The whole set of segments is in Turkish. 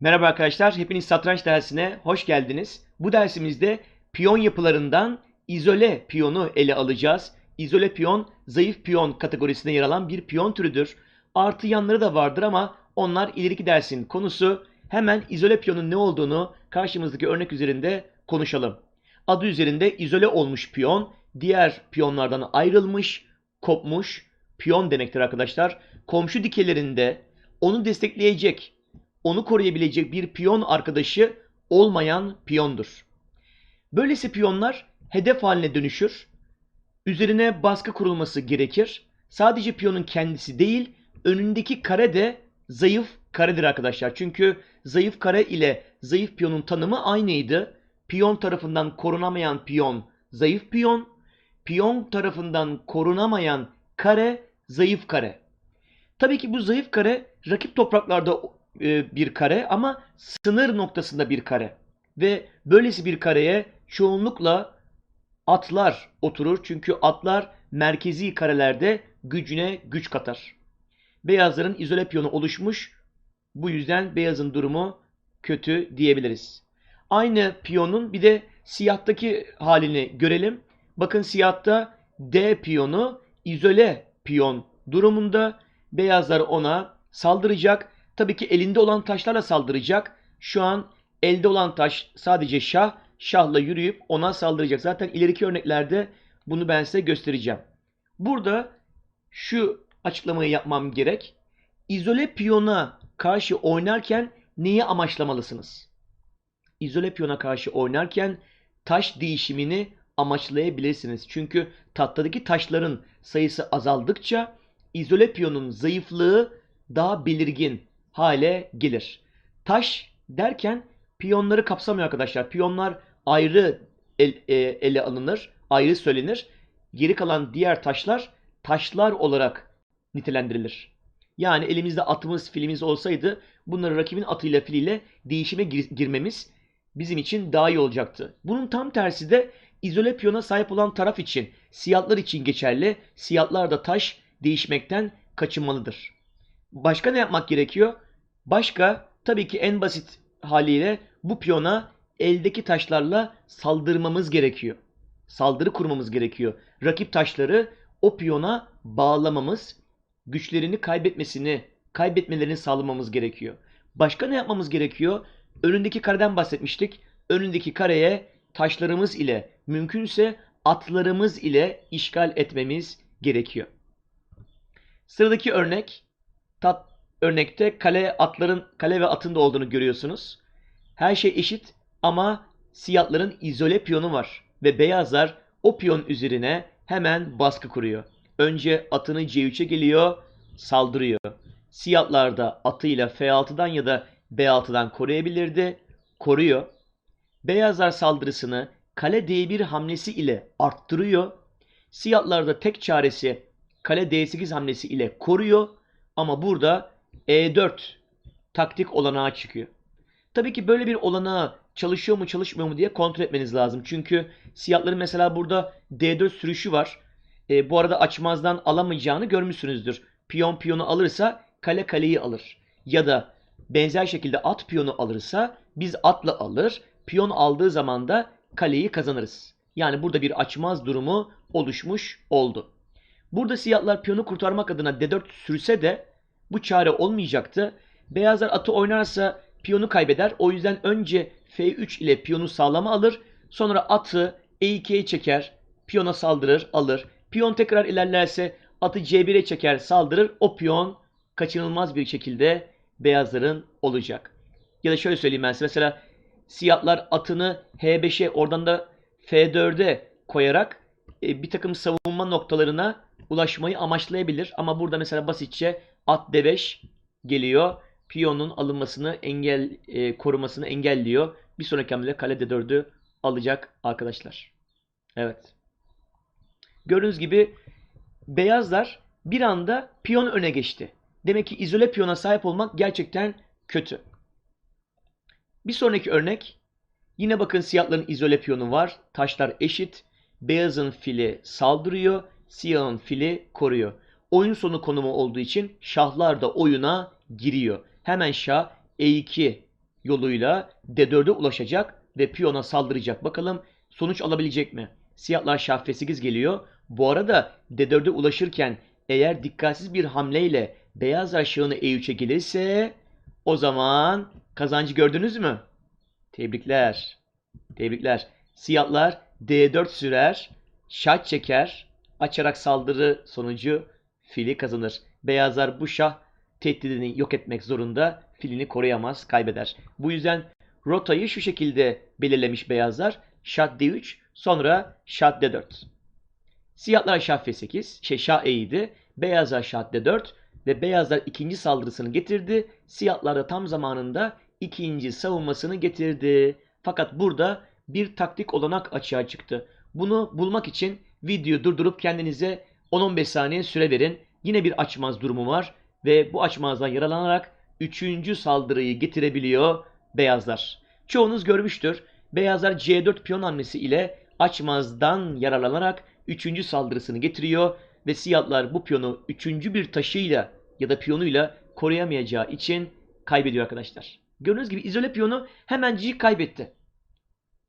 Merhaba arkadaşlar, hepiniz satranç dersine hoş geldiniz. Bu dersimizde piyon yapılarından izole piyonu ele alacağız. İzole piyon, zayıf piyon kategorisine yer alan bir piyon türüdür. Artı yanları da vardır ama onlar ileriki dersin konusu. Hemen izole piyonun ne olduğunu karşımızdaki örnek üzerinde konuşalım. Adı üzerinde izole olmuş piyon, diğer piyonlardan ayrılmış, kopmuş piyon demektir arkadaşlar. Komşu dikelerinde onu destekleyecek, onu koruyabilecek bir piyon arkadaşı olmayan piyondur. Böylesi piyonlar hedef haline dönüşür. Üzerine baskı kurulması gerekir. Sadece piyonun kendisi değil, önündeki kare de zayıf karedir arkadaşlar. Çünkü zayıf kare ile zayıf piyonun tanımı aynıydı. Piyon tarafından korunamayan piyon zayıf piyon, piyon tarafından korunamayan kare zayıf kare. Tabii ki bu zayıf kare rakip topraklarda e, bir kare ama sınır noktasında bir kare. Ve böylesi bir kareye çoğunlukla atlar oturur. Çünkü atlar merkezi karelerde gücüne güç katar. Beyazların izole piyonu oluşmuş. Bu yüzden beyazın durumu kötü diyebiliriz. Aynı piyonun bir de siyahtaki halini görelim. Bakın siyahta D piyonu izole piyon durumunda. Beyazlar ona saldıracak. Tabii ki elinde olan taşlarla saldıracak. Şu an elde olan taş sadece şah. Şahla yürüyüp ona saldıracak. Zaten ileriki örneklerde bunu ben size göstereceğim. Burada şu açıklamayı yapmam gerek. İzole piyona karşı oynarken neyi amaçlamalısınız? İzole piyona karşı oynarken taş değişimini amaçlayabilirsiniz. Çünkü tahtadaki taşların sayısı azaldıkça izole piyonun zayıflığı daha belirgin hale gelir. Taş derken piyonları kapsamıyor arkadaşlar. Piyonlar ayrı el, e, ele alınır, ayrı söylenir. Geri kalan diğer taşlar taşlar olarak nitelendirilir. Yani elimizde atımız, filimiz olsaydı bunları rakibin atıyla filiyle değişime gir- girmemiz bizim için daha iyi olacaktı. Bunun tam tersi de izole piyona sahip olan taraf için, siyahlar için geçerli. Siyahlar da taş değişmekten kaçınmalıdır. Başka ne yapmak gerekiyor? Başka tabii ki en basit haliyle bu piyona eldeki taşlarla saldırmamız gerekiyor. Saldırı kurmamız gerekiyor. Rakip taşları o piyona bağlamamız, güçlerini kaybetmesini, kaybetmelerini sağlamamız gerekiyor. Başka ne yapmamız gerekiyor? Önündeki kareden bahsetmiştik. Önündeki kareye taşlarımız ile, mümkünse atlarımız ile işgal etmemiz gerekiyor. Sıradaki örnek tat örnekte kale atların kale ve atın da olduğunu görüyorsunuz. Her şey eşit ama siyahların izole piyonu var ve beyazlar o piyon üzerine hemen baskı kuruyor. Önce atını C3'e geliyor, saldırıyor. Siyahlar da atıyla F6'dan ya da B6'dan koruyabilirdi, koruyor. Beyazlar saldırısını kale D1 hamlesi ile arttırıyor. Siyahlar da tek çaresi kale D8 hamlesi ile koruyor. Ama burada E4 taktik olanağı çıkıyor. Tabii ki böyle bir olanağı çalışıyor mu çalışmıyor mu diye kontrol etmeniz lazım. Çünkü siyahların mesela burada D4 sürüşü var. E, bu arada açmazdan alamayacağını görmüşsünüzdür. Piyon piyonu alırsa kale kaleyi alır. Ya da benzer şekilde at piyonu alırsa biz atla alır. Piyon aldığı zaman da kaleyi kazanırız. Yani burada bir açmaz durumu oluşmuş oldu. Burada siyahlar piyonu kurtarmak adına D4 sürse de bu çare olmayacaktı. Beyazlar atı oynarsa piyonu kaybeder. O yüzden önce F3 ile piyonu sağlama alır. Sonra atı E2'ye çeker. Piyona saldırır, alır. Piyon tekrar ilerlerse atı C1'e çeker, saldırır. O piyon kaçınılmaz bir şekilde beyazların olacak. Ya da şöyle söyleyeyim ben size. Mesela siyahlar atını H5'e oradan da F4'e koyarak e, bir takım savunma noktalarına ulaşmayı amaçlayabilir. Ama burada mesela basitçe at D5 geliyor. Piyonun alınmasını engel e, korumasını engelliyor. Bir sonraki hamlede kale D4'ü alacak arkadaşlar. Evet. Gördüğünüz gibi beyazlar bir anda piyon öne geçti. Demek ki izole piyona sahip olmak gerçekten kötü. Bir sonraki örnek. Yine bakın siyahların izole piyonu var. Taşlar eşit. Beyazın fili saldırıyor. Siyahın fili koruyor. Oyun sonu konumu olduğu için şahlar da oyuna giriyor. Hemen şah E2 yoluyla D4'e ulaşacak ve piyona saldıracak. Bakalım sonuç alabilecek mi? Siyahlar şah F8 geliyor. Bu arada D4'e ulaşırken eğer dikkatsiz bir hamleyle beyazlar şahını E3'e gelirse o zaman kazancı gördünüz mü? Tebrikler. Tebrikler. Siyahlar D4 sürer, şah çeker, açarak saldırı sonucu fili kazanır. Beyazlar bu şah tehdidini yok etmek zorunda, filini koruyamaz, kaybeder. Bu yüzden rotayı şu şekilde belirlemiş beyazlar. Şah D3, sonra şah D4. Siyahlar şah F8, şey şah E7, beyazlar şah D4 ve beyazlar ikinci saldırısını getirdi. Siyahlar da tam zamanında ikinci savunmasını getirdi. Fakat burada bir taktik olanak açığa çıktı. Bunu bulmak için videoyu durdurup kendinize 10-15 saniye süre verin. Yine bir açmaz durumu var ve bu açmazdan yaralanarak 3. saldırıyı getirebiliyor beyazlar. Çoğunuz görmüştür. Beyazlar C4 piyon hamlesi ile açmazdan yararlanarak 3. saldırısını getiriyor ve siyahlar bu piyonu 3. bir taşıyla ya da piyonuyla koruyamayacağı için kaybediyor arkadaşlar. Gördüğünüz gibi izole piyonu hemencik kaybetti.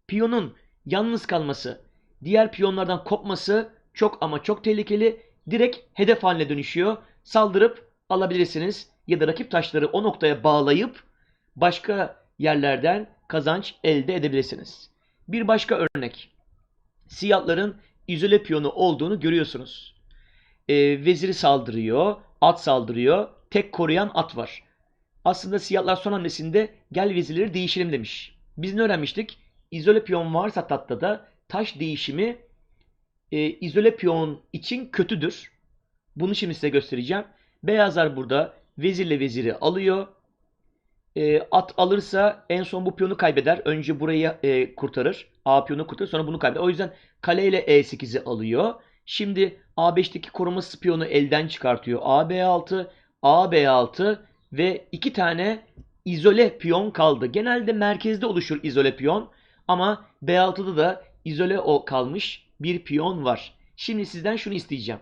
Piyonun yalnız kalması, diğer piyonlardan kopması çok ama çok tehlikeli. Direkt hedef haline dönüşüyor. Saldırıp alabilirsiniz ya da rakip taşları o noktaya bağlayıp başka yerlerden kazanç elde edebilirsiniz. Bir başka örnek. Siyahların izole piyonu olduğunu görüyorsunuz. Ee, veziri saldırıyor, at saldırıyor, tek koruyan at var. Aslında siyahlar son hamlesinde gel vezirleri değişelim demiş. Biz ne öğrenmiştik? İzole piyon varsa tatlıda taş değişimi e, izole piyon için kötüdür. Bunu şimdi size göstereceğim. Beyazlar burada vezirle veziri alıyor. E, at alırsa en son bu piyonu kaybeder. Önce burayı e, kurtarır. A piyonu kurtarır sonra bunu kaybeder. O yüzden kale ile E8'i alıyor. Şimdi A5'teki koruması piyonu elden çıkartıyor. A B6, A B6 ve iki tane izole piyon kaldı. Genelde merkezde oluşur izole piyon. Ama B6'da da izole o kalmış bir piyon var. Şimdi sizden şunu isteyeceğim.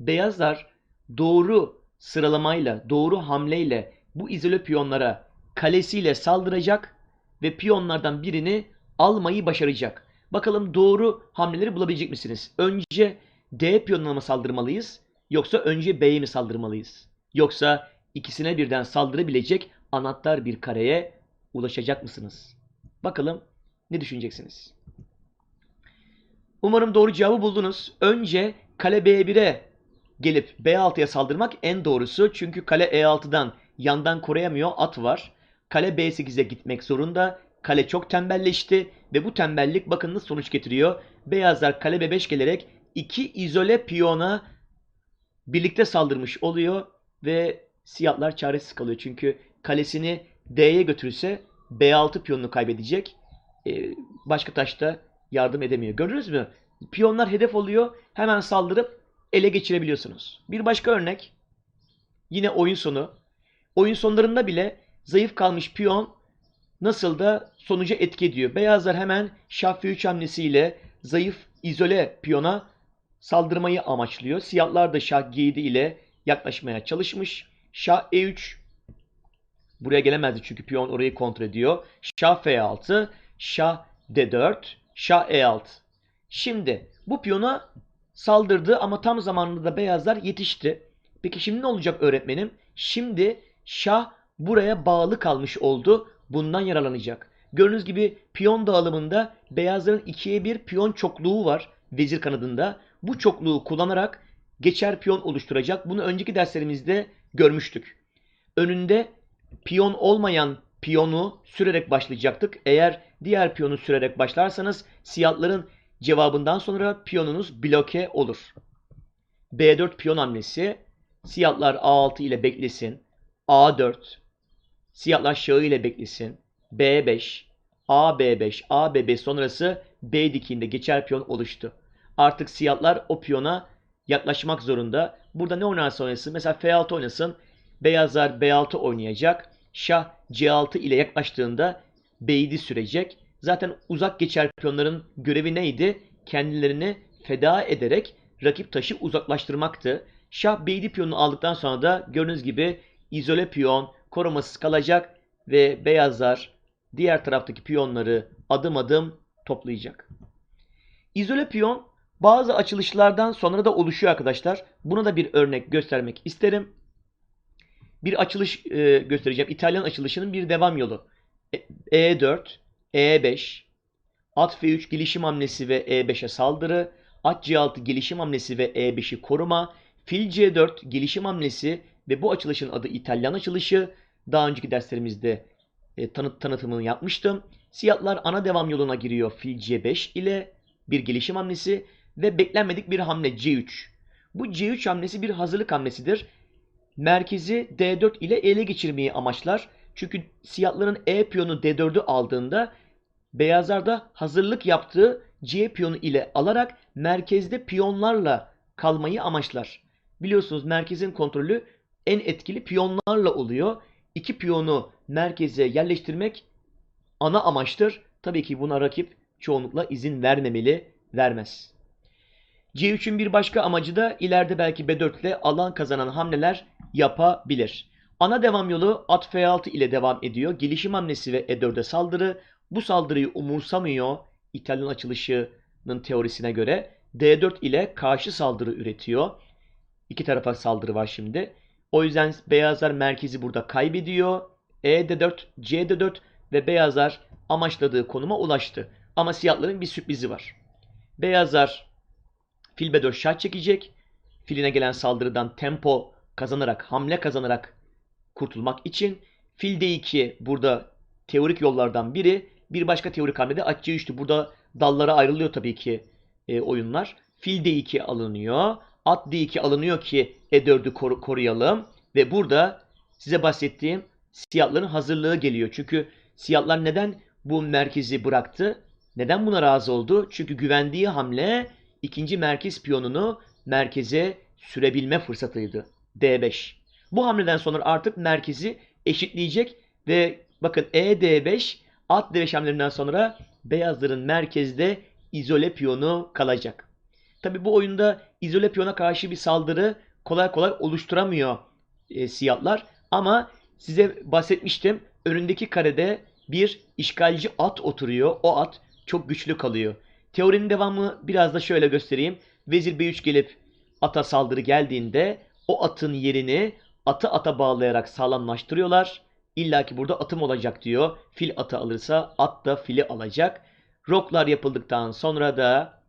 Beyazlar doğru sıralamayla, doğru hamleyle bu izole piyonlara kalesiyle saldıracak ve piyonlardan birini almayı başaracak. Bakalım doğru hamleleri bulabilecek misiniz? Önce D piyonuna mı saldırmalıyız? Yoksa önce B'ye mi saldırmalıyız? Yoksa ikisine birden saldırabilecek anahtar bir kareye ulaşacak mısınız? Bakalım ne düşüneceksiniz? Umarım doğru cevabı buldunuz. Önce kale B1'e gelip B6'ya saldırmak en doğrusu. Çünkü kale E6'dan yandan koruyamıyor at var. Kale B8'e gitmek zorunda. Kale çok tembelleşti ve bu tembellik bakın nasıl sonuç getiriyor. Beyazlar kale B5 gelerek iki izole piyona birlikte saldırmış oluyor ve siyahlar çaresiz kalıyor. Çünkü kalesini D'ye götürürse B6 piyonunu kaybedecek. Ee, başka taş da yardım edemiyor. Gördünüz mü? Piyonlar hedef oluyor. Hemen saldırıp ele geçirebiliyorsunuz. Bir başka örnek. Yine oyun sonu. Oyun sonlarında bile zayıf kalmış piyon nasıl da sonuca etki ediyor. Beyazlar hemen şah F3 hamlesiyle zayıf izole piyona saldırmayı amaçlıyor. Siyahlar da şah G7 ile yaklaşmaya çalışmış. Şah E3 buraya gelemezdi çünkü piyon orayı kontrol ediyor. Şah F6, şah D4, şah E6. Şimdi bu piyona saldırdı ama tam zamanında da beyazlar yetişti. Peki şimdi ne olacak öğretmenim? Şimdi şah buraya bağlı kalmış oldu. Bundan yararlanacak. Gördüğünüz gibi piyon dağılımında beyazların ikiye bir piyon çokluğu var vezir kanadında. Bu çokluğu kullanarak geçer piyon oluşturacak. Bunu önceki derslerimizde görmüştük. Önünde piyon olmayan piyonu sürerek başlayacaktık. Eğer diğer piyonu sürerek başlarsanız siyahların cevabından sonra piyonunuz bloke olur. B4 piyon hamlesi. Siyahlar A6 ile beklesin. A4. Siyahlar şahı ile beklesin. B5. A5, A5 sonrası B dikiğinde geçer piyon oluştu. Artık siyahlar o piyona yaklaşmak zorunda. Burada ne oynarsa oynasın. Mesela F6 oynasın. Beyazlar B6 oynayacak. Şah C6 ile yaklaştığında B7 sürecek. Zaten uzak geçer piyonların görevi neydi? Kendilerini feda ederek rakip taşı uzaklaştırmaktı. Şah beydi piyonunu aldıktan sonra da gördüğünüz gibi izole piyon korumasız kalacak ve beyazlar diğer taraftaki piyonları adım adım toplayacak. İzole piyon bazı açılışlardan sonra da oluşuyor arkadaşlar. Buna da bir örnek göstermek isterim. Bir açılış e, göstereceğim. İtalyan açılışının bir devam yolu. E- E4, E5, at F3 gelişim hamlesi ve E5'e saldırı, at C6 gelişim hamlesi ve E5'i koruma, fil C4 gelişim hamlesi ve bu açılışın adı İtalyan açılışı. Daha önceki derslerimizde e, tanıt tanıtımını yapmıştım. Siyahlar ana devam yoluna giriyor fil C5 ile bir gelişim hamlesi ve beklenmedik bir hamle C3. Bu C3 hamlesi bir hazırlık hamlesidir. Merkezi D4 ile ele geçirmeyi amaçlar. Çünkü siyahların E piyonu D4'ü aldığında beyazlar da hazırlık yaptığı C piyonu ile alarak merkezde piyonlarla kalmayı amaçlar. Biliyorsunuz merkezin kontrolü en etkili piyonlarla oluyor. İki piyonu merkeze yerleştirmek ana amaçtır. Tabii ki buna rakip çoğunlukla izin vermemeli, vermez. C3'ün bir başka amacı da ileride belki B4 ile alan kazanan hamleler yapabilir. Ana devam yolu at F6 ile devam ediyor. Gelişim hamlesi ve E4'e saldırı. Bu saldırıyı umursamıyor İtalyan açılışının teorisine göre. D4 ile karşı saldırı üretiyor. İki tarafa saldırı var şimdi. O yüzden beyazlar merkezi burada kaybediyor. E D4, C D4 ve beyazlar amaçladığı konuma ulaştı. Ama siyahların bir sürprizi var. Beyazlar fil B4 şah çekecek. Filine gelen saldırıdan tempo kazanarak, hamle kazanarak kurtulmak için fil D2 burada teorik yollardan biri. Bir başka teorik hamlede at C3'tü. Burada dallara ayrılıyor tabii ki e, oyunlar. Fil D2 alınıyor. At D2 alınıyor ki E4'ü koru- koruyalım. Ve burada size bahsettiğim siyahların hazırlığı geliyor. Çünkü siyahlar neden bu merkezi bıraktı? Neden buna razı oldu? Çünkü güvendiği hamle ikinci merkez piyonunu merkeze sürebilme fırsatıydı. D5. Bu hamleden sonra artık merkezi eşitleyecek ve bakın E D5 at D5 hamlelerinden sonra beyazların merkezde izole piyonu kalacak. Tabi bu oyunda izole piyona karşı bir saldırı kolay kolay oluşturamıyor e, siyahlar. Ama size bahsetmiştim önündeki karede bir işgalci at oturuyor. O at çok güçlü kalıyor. Teorinin devamı biraz da şöyle göstereyim. Vezir B3 gelip ata saldırı geldiğinde o atın yerini atı ata bağlayarak sağlamlaştırıyorlar. İlla ki burada atım olacak diyor. Fil atı alırsa at da fili alacak. Roklar yapıldıktan sonra da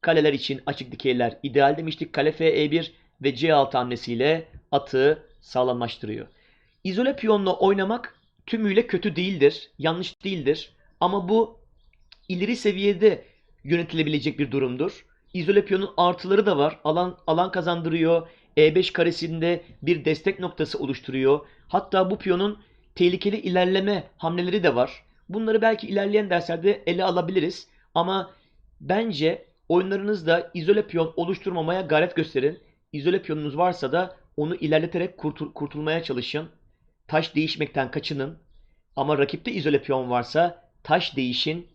kaleler için açık dikeyler ideal demiştik. Kale F-E1 ve C6 hamlesiyle atı sağlamlaştırıyor. İzole piyonla oynamak tümüyle kötü değildir, yanlış değildir. Ama bu ileri seviyede yönetilebilecek bir durumdur. İzole piyonun artıları da var. Alan alan kazandırıyor. E5 karesinde bir destek noktası oluşturuyor. Hatta bu piyonun tehlikeli ilerleme hamleleri de var. Bunları belki ilerleyen derslerde ele alabiliriz. Ama bence oyunlarınızda izole piyon oluşturmamaya gayret gösterin. İzole piyonunuz varsa da onu ilerleterek kurtul- kurtulmaya çalışın. Taş değişmekten kaçının. Ama rakipte izole piyon varsa taş değişin,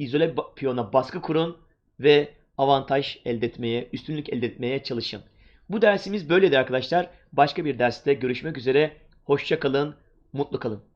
izole piyona baskı kurun ve avantaj elde etmeye, üstünlük elde etmeye çalışın. Bu dersimiz böyleydi arkadaşlar. Başka bir derste görüşmek üzere. Hoşça kalın, mutlu kalın.